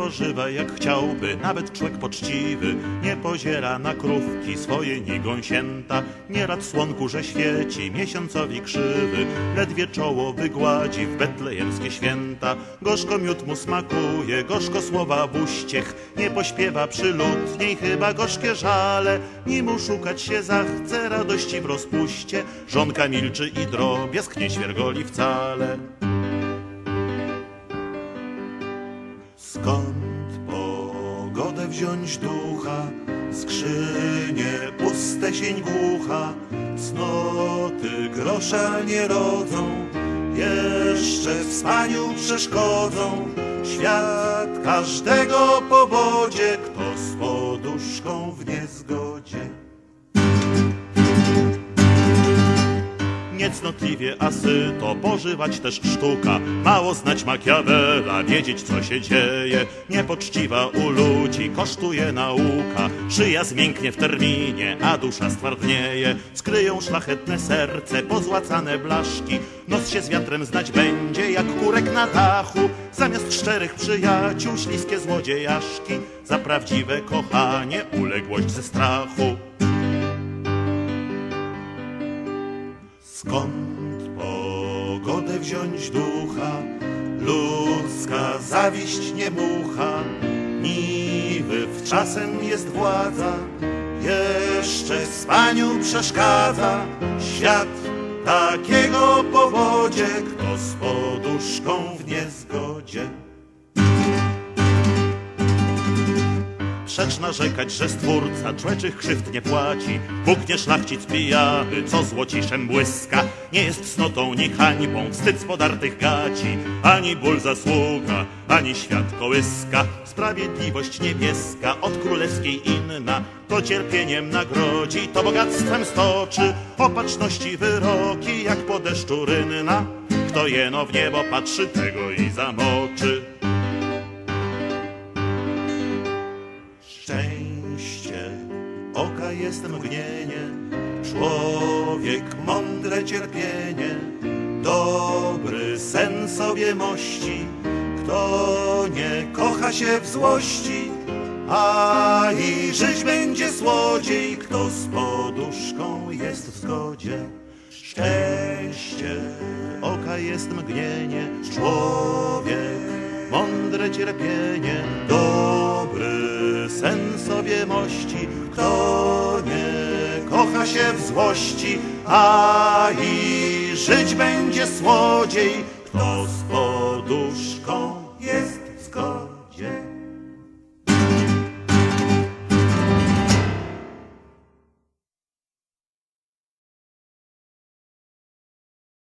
pożywa jak chciałby, nawet człowiek poczciwy. Nie poziera na krówki swoje ni gąsięta. Nieraz słonku, że świeci, miesiącowi krzywy. Ledwie czoło wygładzi w betlejemskie święta. Gorzko miód mu smakuje, gorzko słowa w uściech. Nie pośpiewa przyludniej, chyba gorzkie żale. Ni mu szukać się zachce radości w rozpuście. Żonka milczy i drobiazg nie świergoli wcale. Skąd wziąć ducha? Skrzynie puste sień głucha, cnoty grosza nie rodzą, jeszcze w spaniu przeszkodzą. Świat każdego powodzie, kto z poduszką w niezgodzie. Niecnotliwie, a syto pożywać też sztuka. Mało znać Machiavella, wiedzieć co się dzieje. Niepoczciwa u ludzi kosztuje nauka. Szyja zmięknie w terminie, a dusza stwardnieje. Skryją szlachetne serce, pozłacane blaszki. Nos się z wiatrem znać będzie, jak kurek na dachu. Zamiast szczerych przyjaciół, śliskie złodziejaszki. Za prawdziwe kochanie, uległość ze strachu. Skąd pogodę wziąć ducha? Ludzka zawiść nie mucha, niwy w czasem jest władza, jeszcze spaniu przeszkadza. Świat takiego powodzie, kto z poduszką w niezgodzie. Przecz narzekać, że stwórca człeczych krzywd nie płaci. Bóg nie szlachcic pijany, co złociszem błyska. Nie jest cnotą ni hańbą, wstyd podartych gaci. Ani ból zasługa, ani świat kołyska. Sprawiedliwość niebieska, od królewskiej inna. To cierpieniem nagrodzi, to bogactwem stoczy. Opatrzności wyroki, jak po deszczu rynna. Kto jeno w niebo patrzy, tego i zamoczy. Jest mgnienie, człowiek mądre cierpienie, dobry sen sobie mości, kto nie kocha się w złości, a i żyć będzie złodziej, kto z poduszką jest w zgodzie. Szczęście oka jest mgnienie, człowiek mądre cierpienie, dobry sen sobie mości, zamienia się w złości, a i żyć będzie słodziej, kto z poduszy.